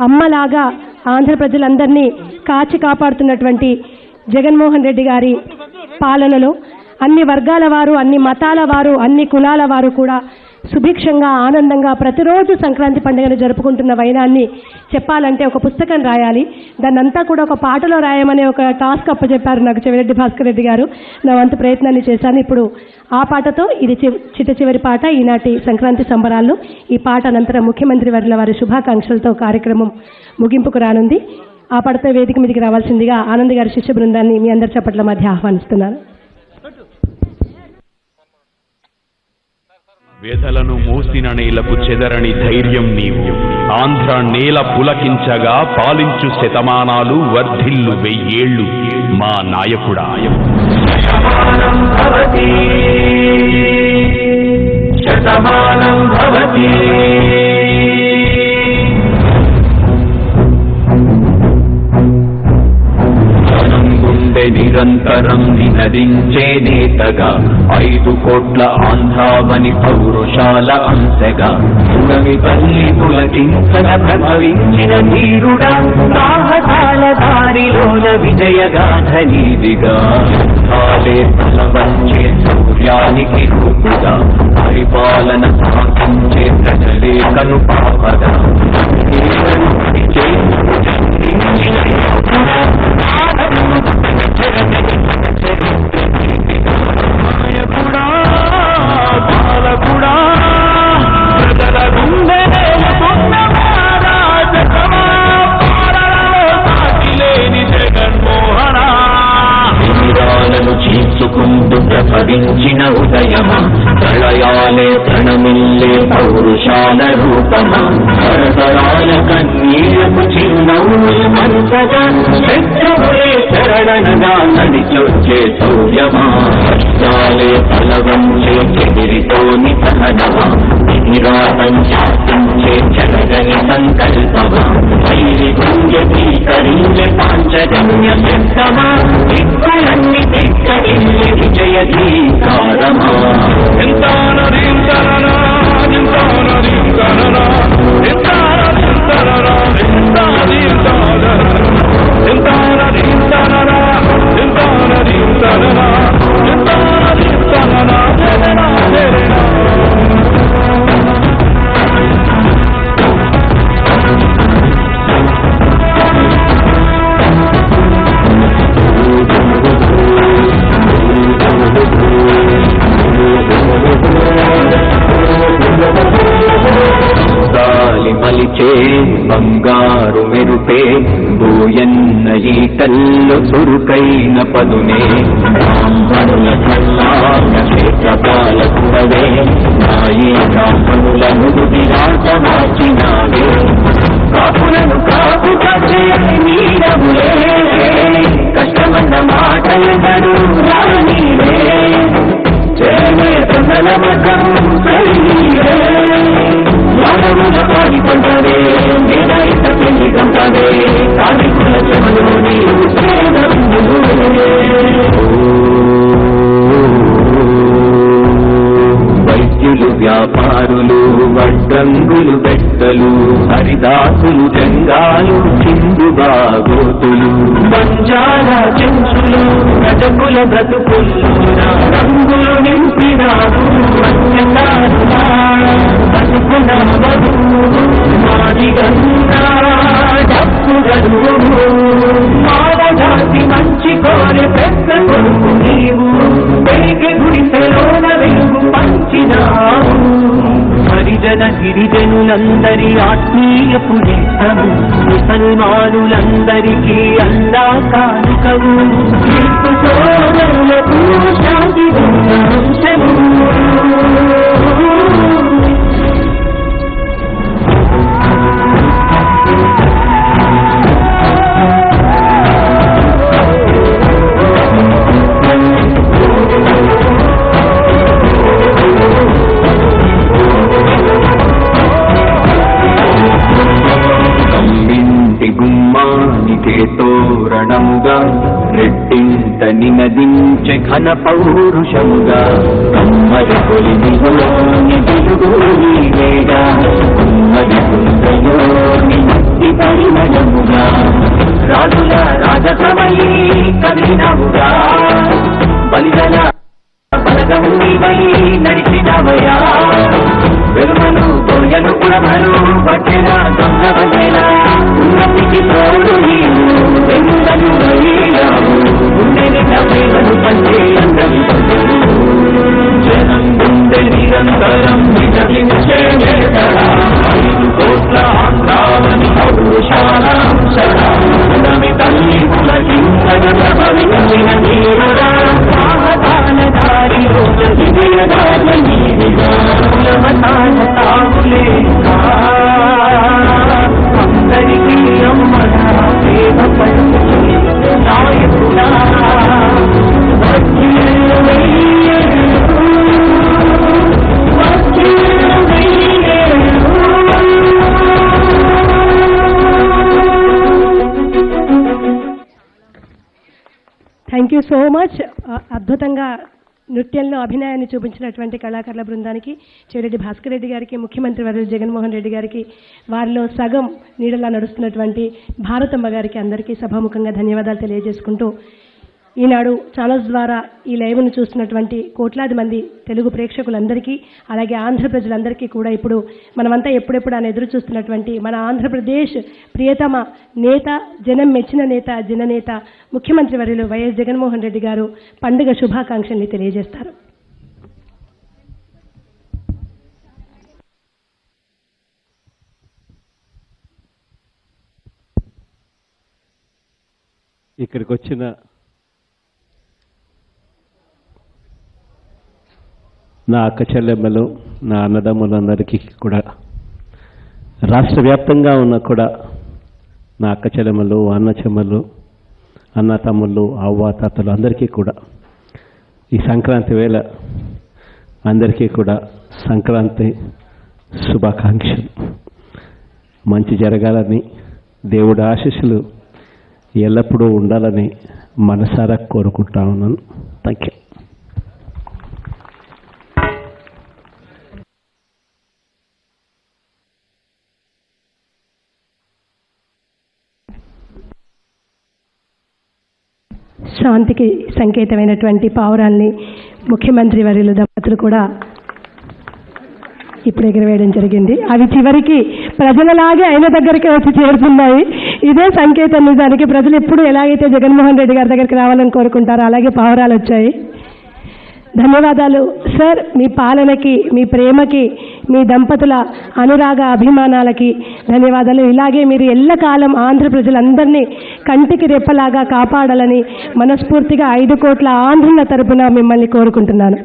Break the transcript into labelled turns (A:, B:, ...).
A: అమ్మలాగా ఆంధ్ర ప్రజలందరినీ కాచి కాపాడుతున్నటువంటి జగన్మోహన్ రెడ్డి గారి పాలనలో అన్ని వర్గాల వారు అన్ని మతాల వారు అన్ని కులాల వారు కూడా సుభిక్షంగా ఆనందంగా ప్రతిరోజు సంక్రాంతి పండుగను జరుపుకుంటున్న వైనాన్ని చెప్పాలంటే ఒక పుస్తకం రాయాలి. దాన్ని అంతా కూడా ఒక పాటలో రాయమనే ఒక టాస్క్ అప్పచెప్పారు నాకు చెవిరెడ్డి భాస్కర్ రెడ్డి గారు. నా వంతు ప్రయత్నాన్ని చేశాను. ఇప్పుడు ఆ పాటతో ఇది చిట్ట చివరి పాట ఈనాటి సంక్రాంతి సంబరాల్లో ఈ పాట అనంతరం ముఖ్యమంత్రి వర్ల వారి శుభాకాంక్షలతో కార్యక్రమం ముగింపుకు రానుంది. ఆ పాటతో వేదిక మీదకి రావాల్సిందిగా ఆనంద్ గారి శిష్య బృందాన్ని మీ అందరి చప్పట్ల మధ్య ఆహ్వానిస్తున్నాను.
B: వేదలను మోసిన నేలకు చెదరని ధైర్యం నీవు. ఆంధ్ర నేల పులకించగా పాలించు శతమానాలు వర్ధిల్లు వెయ్యేళ్ళు మా నాయకుడా.
C: శతమానం భవతి. నిరంతరం నినదించేనేతగా ఐదు కోట్ల ఆంధ్రావని పౌరుషాల అంశగా. పురమి తల్లి పులకించన ప్రభవించిన ధీరుడా సాహసాల దారిలోన విజయగాథ నీదిగా కాలే తల సూర్యానికి రూపుగా పరిపాలన సాగించే ప్రజలే కను పాపగా తీరాలను చీల్చుకుంటూ ఉదయమా? ప్రళయాలే ప్రణమిల్లే పౌరుషాల రూపమా? తరతరాల కన్నీళ్ళకు చిరునవ్వులు మనసగా శత్రువులే శరణనగా నడిచొచ్చే సౌర్యమా? కష్టాలే తలవంచే చెదిరితోని సహనమా నిరాటం శాసించే చెరగని సంకల్పమా? వైరి గుండె స్వీకరించే పాంచజన్య శబ్దమా? బంగారు మెరుపే బోయన్న ఈటల్లో చురుకైన పదునే. బ్రాహ్మణుల వ్యాపారులు వడ్డంగులు బెట్టలు హరిదాసులు జంగాలు చిందు బాగోతులు. బంజారా చెంచులు రజకుల బ్రతుకులు రంగులు నింపి గిరిజనులందరి ఆత్మీయపు నేస్తము ముసల్మానులందరికీ అందా కానుకవు శాంతి రెట్టింత నినదించే ఘన పౌరుషముగా కమ్మరి కొలిమిలోని వెలుగు కమ్మరి కమ్మడి కుందలోని
D: పరిమళముగా రాజుల రాజసమై కదిలినవుగా. బలిదల బలగము నీవై నడిచినవయా. గోయను పురమను పట్టిన దొంగవనేలా ఉన్నతికి తోడు నీవు వెనుకను వైరావు ఉండేది నవ్వేవను పంచే అందరి జనం గుండె నిరంతరం విజయించే వేదన
A: యూ సో మచ్. అద్భుతంగా నృత్యంలో అభినయాన్ని చూపించినటువంటి కళాకారుల బృందానికి చెవిరెడ్డి భాస్కర్ రెడ్డి గారికి ముఖ్యమంత్రి వర్యులు జగన్మోహన్ రెడ్డి గారికి వారిలో సగం నీడలా నడుస్తున్నటువంటి భారతమ్మ గారికి అందరికీ సభాముఖంగా ధన్యవాదాలు తెలియజేసుకుంటూ ఈనాడు ఛానల్స్ ద్వారా ఈ లైవ్ను చూస్తున్నటువంటి కోట్లాది మంది తెలుగు ప్రేక్షకులందరికీ అలాగే ఆంధ్ర ప్రజలందరికీ కూడా ఇప్పుడు మనమంతా ఎప్పుడెప్పుడు అని ఎదురు చూస్తున్నటువంటి మన ఆంధ్రప్రదేశ్ ప్రియతమ నేత జనం మెచ్చిన నేత జననేత ముఖ్యమంత్రి వర్యులు వైఎస్ జగన్మోహన్ రెడ్డి గారు పండుగ శుభాకాంక్షల్ని తెలియజేస్తారు.
E: ఇక్కడికి వచ్చిన నా అక్క చెల్లెమ్మలు నా అన్నదమ్ములందరికీ కూడా. రాష్ట్ర వ్యాప్తంగా ఉన్న కూడా నా అక్క చెల్లెమ్మలు అన్న చెమ్మలు అన్న తమ్ముళ్ళు అవ్వ తాతలు అందరికీ కూడా ఈ సంక్రాంతి వేళ అందరికీ కూడా సంక్రాంతి శుభాకాంక్షలు. మంచి జరగాలని దేవుడి ఆశీస్సులు ఎల్లప్పుడూ ఉండాలని మనసారా కోరుకుంటా ఉన్నాను. థ్యాంక్ యూ
A: శాంతికి సంకేతమైనటువంటి పావురాల్ని ముఖ్యమంత్రి వర్యులు దంపతులు కూడా ఇప్పుడు ఎగరవేయడం జరిగింది. అవి చివరికి ప్రజలలాగే ఆయన దగ్గరికి వచ్చి చేరుతున్నాయి. ఇదే సంకేతం నిజానికి ప్రజలు ఎప్పుడు ఎలాగైతే జగన్మోహన్ రెడ్డి గారి దగ్గరికి రావాలని కోరుకుంటారో అలాగే పావురాలు వచ్చాయి. ధన్యవాదాలు. సార్ మీ పాలనకి మీ ప్రేమకి మీ దంపతుల అనురాగ అభిమానాలకి ధన్యవాదాలు. ఇలాగే మీరు ఎల్లకాలం ఆంధ్ర ప్రజలందరినీ కంటికి రెప్పలాగా కాపాడాలని మనస్ఫూర్తిగా ఐదు కోట్ల ఆంధ్రుల తరపున మిమ్మల్ని కోరుకుంటున్నాను.